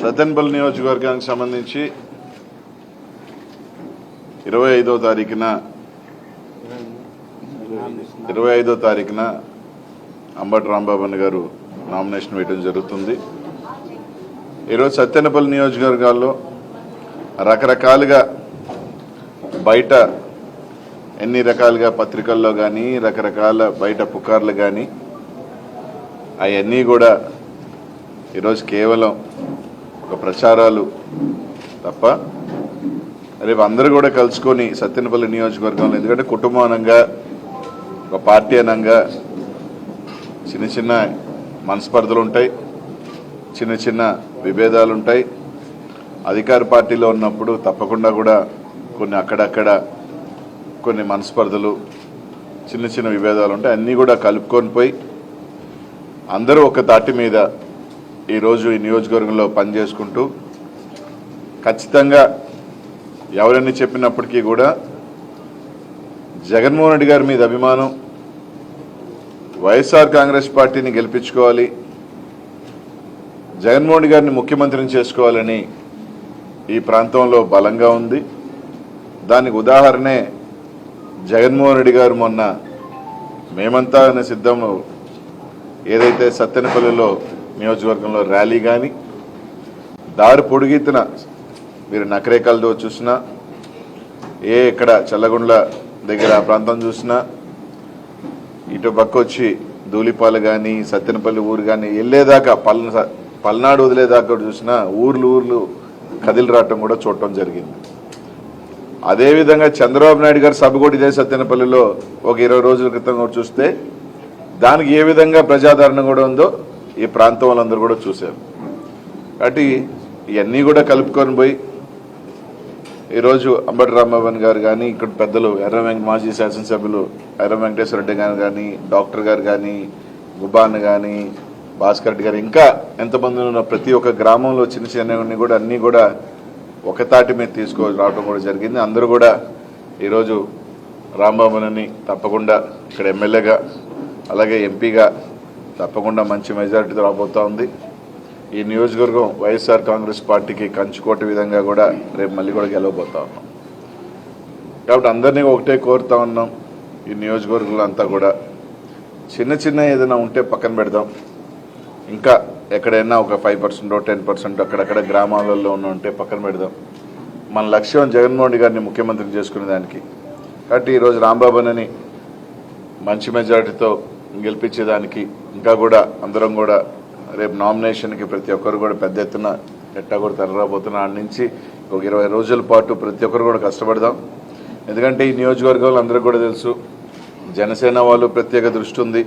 సతన్పల్లి నియోజకవర్గానికి సంబంధించి ఇరవై ఐదో తారీఖున ఇరవై ఐదో తారీఖున అంబటి రాంబాబన్ గారు నామినేషన్ వేయడం జరుగుతుంది. ఈరోజు సత్యనపల్లి నియోజకవర్గాల్లో రకరకాలుగా బయట ఎన్ని రకాలుగా పత్రికల్లో కానీ రకరకాల బయట పుకార్లు కానీ అవన్నీ కూడా ఈరోజు కేవలం ఒక ప్రచారాలు తప్ప రేపు అందరూ కూడా కలుసుకొని సత్యనపల్లి నియోజకవర్గంలో ఎందుకంటే కుటుంబానంగా ఒక పార్టీ అనంగా చిన్న చిన్న మనస్పర్ధలు ఉంటాయి చిన్న చిన్న విభేదాలు ఉంటాయి. అధికార పార్టీలో ఉన్నప్పుడు తప్పకుండా కూడా కొన్ని అక్కడక్కడ కొన్ని మనస్పర్ధలు చిన్న చిన్న విభేదాలు ఉంటాయి అన్నీ కూడా కలుపుకొని పోయి అందరూ ఒక తాటి మీద ఈరోజు ఈ నియోజకవర్గంలో పనిచేసుకుంటూ ఖచ్చితంగా ఎవరన్నీ చెప్పినప్పటికీ కూడా జగన్మోహన్ రెడ్డి గారి మీద అభిమానం వైఎస్ఆర్ కాంగ్రెస్ పార్టీని గెలిపించుకోవాలి జగన్మోహన్ రెడ్డి గారిని ముఖ్యమంత్రిని చేసుకోవాలని ఈ ప్రాంతంలో బలంగా ఉంది. దానికి ఉదాహరణే జగన్మోహన్ రెడ్డి గారు మొన్న మేమంతా అనే సిద్ధం ఏదైతే సత్తెనపల్లిలో నియోజకవర్గంలో ర్యాలీ కానీ దారి పొడిగెత్తిన మీరు నకరేకల్తో చూసినా ఏ ఇక్కడ చల్లగుండ్ల దగ్గర ఆ ప్రాంతం చూసినా ఇటు పక్క వచ్చి ధూళిపాలు కానీ సత్తెనపల్లి ఊరు కానీ వెళ్ళేదాకా పల్న పల్నాడు వదిలేదాకా చూసినా ఊర్లు ఊర్లు కదిలి రావటం కూడా చూడటం జరిగింది. అదేవిధంగా చంద్రబాబు నాయుడు గారి సభ కూడా ఇదే సత్యనపల్లిలో ఒక ఇరవై రోజుల క్రితం కూడా చూస్తే దానికి ఏ విధంగా ప్రజాదరణ కూడా ఉందో ఈ ప్రాంతం వాళ్ళందరూ కూడా చూశారు. కాబట్టి ఇవన్నీ కూడా కలుపుకొని పోయి ఈరోజు అంబటి రాంబాబన్ గారు కానీ ఇక్కడ పెద్దలు ఎర్ర వెంక మాజీ శాసనసభ్యులు ఎర్ర వెంకటేశ్వర రెడ్డి గారు కానీ డాక్టర్ గారు కానీ గుబాన్ కానీ భాస్కర్ రెడ్డి గారు ఇంకా ఎంతమంది ఉన్న ప్రతి ఒక్క గ్రామంలో చిన్న చిన్నవన్నీ కూడా అన్నీ కూడా ఒక తాటి మీద తీసుకో రావడం కూడా జరిగింది. అందరూ కూడా ఈరోజు రాంబాబునని తప్పకుండా ఇక్కడ ఎమ్మెల్యేగా అలాగే ఎంపీగా తప్పకుండా మంచి మెజారిటీ రాబోతా ఉంది. ఈ నియోజకవర్గం వైఎస్ఆర్ కాంగ్రెస్ పార్టీకి కంచుకోట విధంగా కూడా రేపు మళ్ళీ కూడా గెలవబోతా ఉన్నాం. కాబట్టి అందరినీ ఒకటే కోరుతా ఉన్నాం. ఈ నియోజకవర్గంలో అంతా కూడా చిన్న చిన్న ఏదైనా ఉంటే పక్కన పెడదాం. ఇంకా ఎక్కడైనా ఒక ఫైవ్ పర్సెంట్ టెన్ పర్సెంట్ అక్కడక్కడ గ్రామాలలో ఉన్న ఉంటే పక్కన పెడదాం. మన లక్ష్యం జగన్మోహన్ గారిని ముఖ్యమంత్రి చేసుకునే దానికి. కాబట్టి ఈరోజు రాంబాబునని మంచి మెజారిటీతో గెలిపించేదానికి ఇంకా కూడా అందరం కూడా రేపు నామినేషన్కి ప్రతి ఒక్కరు కూడా పెద్ద ఎత్తున ఎట్టా కూడా తరలిరాబోతున్న ఆడ నుంచి ఒక ఇరవై రోజుల పాటు ప్రతి ఒక్కరు కూడా కష్టపడదాం. ఎందుకంటే ఈ నియోజకవర్గంలో అందరికీ కూడా తెలుసు జనసేన వాళ్ళు ప్రత్యేక దృష్టి ఉంది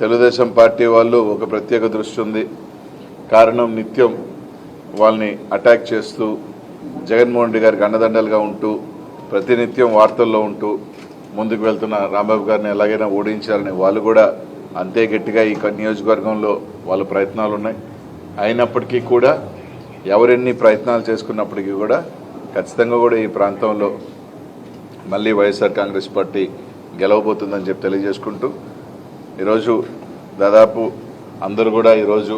తెలుగుదేశం పార్టీ వాళ్ళు ఒక ప్రత్యేక దృష్టి ఉంది. కారణం నిత్యం వాళ్ళని అటాక్ చేస్తూ జగన్మోహన్ రెడ్డి గారికి అండదండలుగా ఉంటూ ప్రతినిత్యం వార్తల్లో ఉంటూ ముందుకు వెళ్తున్న రాంబాబు గారిని ఎలాగైనా ఓడించాలని వాళ్ళు కూడా అంతే గట్టిగా ఈ నియోజకవర్గంలో వాళ్ళ ప్రయత్నాలు ఉన్నాయి. అయినప్పటికీ కూడా ఎవరెన్ని ప్రయత్నాలు చేసుకున్నప్పటికీ కూడా ఖచ్చితంగా కూడా ఈ ప్రాంతంలో మళ్ళీ వైఎస్ఆర్ కాంగ్రెస్ పార్టీ గెలవబోతుందని చెప్పి తెలియజేసుకుంటూ ఈరోజు దాదాపు అందరూ కూడా ఈరోజు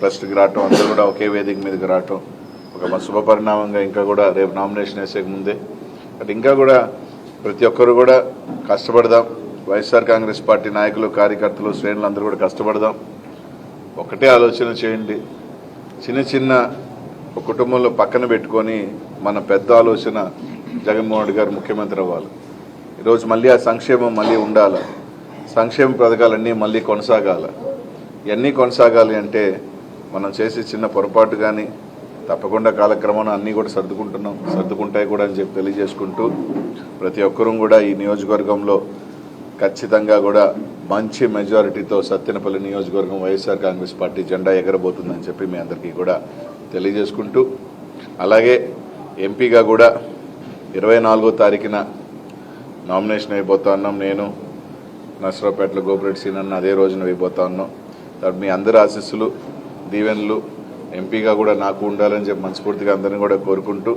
ప్రెస్కి రావటం అందరూ కూడా ఒకే వేదిక మీదకి రావటం ఒక శుభ పరిణామంగా ఇంకా కూడా రేపు నామినేషన్ వేసే ముందే. బట్ ఇంకా కూడా ప్రతి ఒక్కరు కూడా కష్టపడదాం. వైఎస్ఆర్ కాంగ్రెస్ పార్టీ నాయకులు కార్యకర్తలు శ్రేణులు అందరూ కూడా కష్టపడదాం. ఒకటే ఆలోచన చేయండి. చిన్న చిన్న ఒక కుటుంబంలో పక్కన పెట్టుకొని మన పెద్ద ఆలోచన జగన్మోహన్ రెడ్డి గారు ముఖ్యమంత్రి అవ్వాలి. ఈరోజు మళ్ళీ ఆ సంక్షేమం మళ్ళీ ఉండాలి. సంక్షేమ పథకాలన్నీ మళ్ళీ కొనసాగాల. ఇవన్నీ కొనసాగాలి అంటే మనం చేసే చిన్న పొరపాటు కానీ తప్పకుండా కాలక్రమంలో అన్నీ కూడా సర్దుకుంటున్నాం. సర్దుకుంటాయి కూడా అని చెప్పి తెలియజేసుకుంటూ ప్రతి ఒక్కరూ కూడా ఈ నియోజకవర్గంలో ఖచ్చితంగా కూడా మంచి మెజారిటీతో సత్తెనపల్లి నియోజకవర్గం వైఎస్ఆర్ కాంగ్రెస్ పార్టీ జెండా ఎగరబోతుందని చెప్పి మీ అందరికీ కూడా తెలియజేసుకుంటూ అలాగే ఎంపీగా కూడా ఇరవై నాలుగో తారీఖున నామినేషన్ అయిపోతా ఉన్నాం నేను నర్సరావుపేటలో గోపిరెడ్డి సీనన్న అదే రోజున అయిపోతా ఉన్నాం. కాబట్టి మీ అందరి ఆశీస్సులు దీవెనలు ఎంపీగా కూడా నాకు ఉండాలని చెప్పి మనస్ఫూర్తిగా అందరినీ కూడా కోరుకుంటూ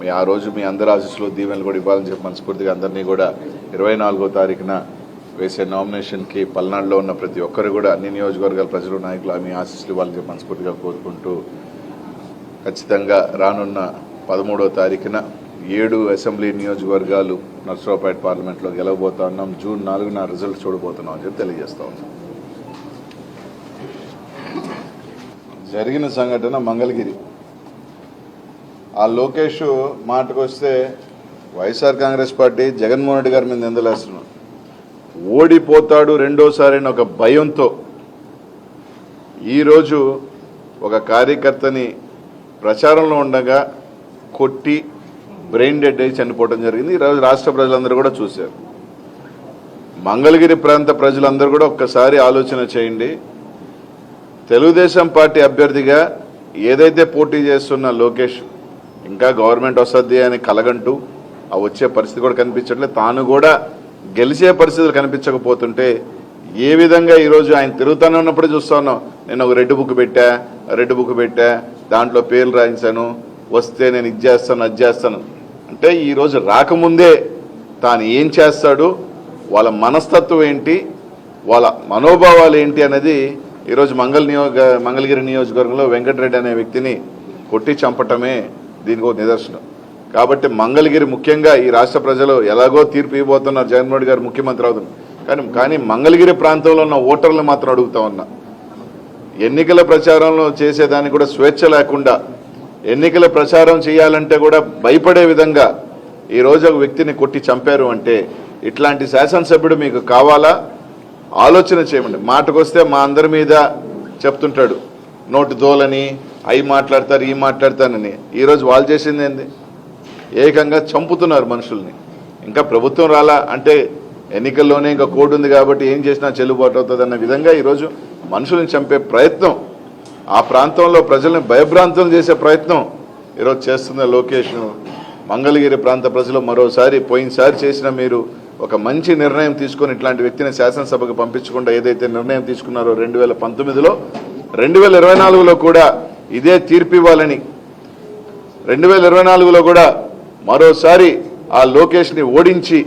మీ ఆ రోజు మీ అందరి ఆశీస్సులు దీవెనలు కూడా ఇవ్వాలని చెప్పి మనస్ఫూర్తిగా అందరినీ కూడా ఇరవై నాలుగో తారీఖున వేసే నామినేషన్కి పల్నాడులో ఉన్న ప్రతి ఒక్కరు కూడా అన్ని నియోజకవర్గాల ప్రజలు నాయకులు ఆమె ఆశీస్సులు వాళ్ళకి మనస్ఫూర్తిగా కోరుకుంటూ ఖచ్చితంగా రానున్న పదమూడో తారీఖున ఏడు అసెంబ్లీ నియోజకవర్గాలు నర్సరావుపేట పార్లమెంట్లో గెలవబోతా ఉన్నాం. జూన్ నాలుగున రిజల్ట్ చూడబోతున్నాం అని చెప్పి తెలియజేస్తా ఉన్నాం. జరిగిన సంఘటన మంగళగిరి. ఆ లోకేష్ మాటకు వస్తే వైఎస్ఆర్ కాంగ్రెస్ పార్టీ జగన్మోహన్ రెడ్డి గారి మీద నిందలేస్తున్నాడు ఓడిపోతాడు రెండోసారి అని ఒక భయంతో ఈరోజు ఒక కార్యకర్తని ప్రచారంలో ఉండగా కొట్టి బ్రెయిన్ డెడ్ అయి చనిపోవడం జరిగింది. ఈరోజు రాష్ట్ర ప్రజలందరూ కూడా చూశారు. మంగళగిరి ప్రాంత ప్రజలందరూ కూడా ఒక్కసారి ఆలోచన చేయండి. తెలుగుదేశం పార్టీ అభ్యర్థిగా ఏదైతే పోటీ చేస్తున్న లోకేష్ ఇంకా గవర్నమెంట్ వస్తుంది అని కలగంటూ ఆ వచ్చే పరిస్థితి కూడా కనిపించట్లేదు. తాను కూడా గెలిచే పరిస్థితులు కనిపించకపోతుంటే ఏ విధంగా ఈరోజు ఆయన తిరుగుతానే ఉన్నప్పుడే చూస్తా ఉన్నాం. నేను ఒక రెడ్ బుక్ పెట్టా రెడ్ బుక్ పెట్టా దాంట్లో పేర్లు రాయించాను వస్తే నేను ఇది చేస్తాను అది చేస్తాను. అంటే ఈరోజు రాకముందే తాను ఏం చేస్తాడు వాళ్ళ మనస్తత్వం ఏంటి వాళ్ళ మనోభావాలు ఏంటి అనేది ఈరోజు మంగళ నియోగ మంగళగిరి నియోజకవర్గంలో వెంకటరెడ్డి అనే వ్యక్తిని కొట్టి చంపటమే దీనికి ఒక నిదర్శనం. కాబట్టి మంగళగిరి ముఖ్యంగా ఈ రాష్ట్ర ప్రజలు ఎలాగో తీర్పు ఇవ్వబోతున్నారు జగన్మోహన్ రెడ్డి గారు ముఖ్యమంత్రి అవుతున్నారు కానీ కానీ మంగళగిరి ప్రాంతంలో ఉన్న ఓటర్లు మాత్రం అడుగుతా ఉన్నా. ఎన్నికల ప్రచారంలో చేసేదానికి కూడా స్వేచ్ఛ లేకుండా ఎన్నికల ప్రచారం చేయాలంటే కూడా భయపడే విధంగా ఈ రోజు ఒక వ్యక్తిని కొట్టి చంపారు అంటే ఇట్లాంటి శాసనసభ్యుడు మీకు కావాలా? ఆలోచన చేయమండి. మాటకొస్తే మా అందరి మీద చెప్తుంటాడు. నోటు దోలని అవి మాట్లాడతారు ఈ మాట్లాడతానని ఈరోజు వాళ్ళు చేసింది ఏంది? ఏకంగా చంపుతున్నారు మనుషుల్ని. ఇంకా ప్రభుత్వం రాలా అంటే ఎన్నికల్లోనే ఇంకా కోడ్ ఉంది కాబట్టి ఏం చేసినా చెల్లుబాటు అవుతుంది అన్న విధంగా ఈరోజు మనుషుల్ని చంపే ప్రయత్నం ఆ ప్రాంతంలో ప్రజల్ని భయభ్రాంతం చేసే ప్రయత్నం ఈరోజు చేస్తున్న లోకేష్. మంగళగిరి ప్రాంత ప్రజలు మరోసారి పోయినసారి చేసిన మీరు ఒక మంచి నిర్ణయం తీసుకొని ఇట్లాంటి వ్యక్తిని శాసనసభకు పంపించకుండా ఏదైతే నిర్ణయం తీసుకున్నారో రెండు వేల పంతొమ్మిదిలో రెండు వేల ఇరవై నాలుగులో కూడా ఇదే తీర్పు ఇవ్వాలని రెండు వేల ఇరవై నాలుగులో కూడా మరోసారి ఆ లోకేష్ని ఓడించి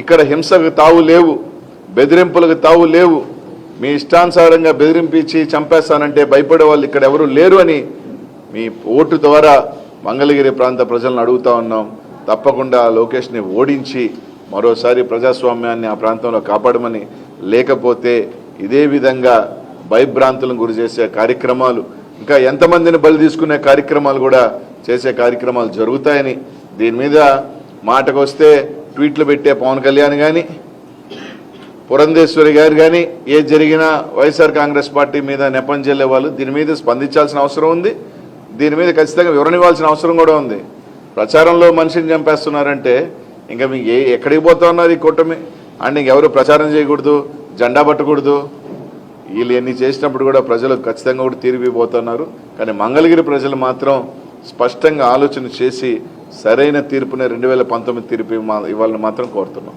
ఇక్కడ హింసకు తావు లేవు బెదిరింపులకు తావు లేవు. మీ ఇష్టానుసారంగా బెదిరింపించి చంపేస్తానంటే భయపడే వాళ్ళు ఇక్కడ ఎవరు లేరు అని మీ ఓటు ద్వారా మంగళగిరి ప్రాంత ప్రజలను అడుగుతా ఉన్నాం. తప్పకుండా ఆ లోకేష్ని ఓడించి మరోసారి ప్రజాస్వామ్యాన్ని ఆ ప్రాంతంలో కాపాడమని. లేకపోతే ఇదే విధంగా భయభ్రాంతులను గురి చేసే కార్యక్రమాలు ఇంకా ఎంతమందిని బలి తీసుకునే కార్యక్రమాలు కూడా చేసే కార్యక్రమాలు జరుగుతాయని. దీని మీద మాటకు వస్తే ట్వీట్లు పెట్టే పవన్ కళ్యాణ్ కానీ పురంధేశ్వరి గారు కానీ ఏది జరిగినా వైఎస్ఆర్ కాంగ్రెస్ పార్టీ మీద నెపం చెల్లే వాళ్ళు దీని మీద స్పందించాల్సిన అవసరం ఉంది. దీని మీద ఖచ్చితంగా వివరణ ఇవ్వాల్సిన అవసరం కూడా ఉంది. ప్రచారంలో మనిషిని చంపేస్తున్నారంటే ఇంకా మీకు ఏ ఎక్కడికి పోతా ఉన్నారు ఈ కూటమి? అండ్ ఇంకెవరు ప్రచారం చేయకూడదు జెండా పట్టకూడదు? వీళ్ళు ఎన్ని చేసినప్పుడు కూడా ప్రజలు ఖచ్చితంగా కూడా తీరిపోతున్నారు. కానీ మంగళగిరి ప్రజలు మాత్రం స్పష్టంగా ఆలోచన చేసి సరైన తీర్పుని రెండు వేల పంతొమ్మిది తీర్పు ఇవ్వాలని మాత్రం కోరుతున్నాం.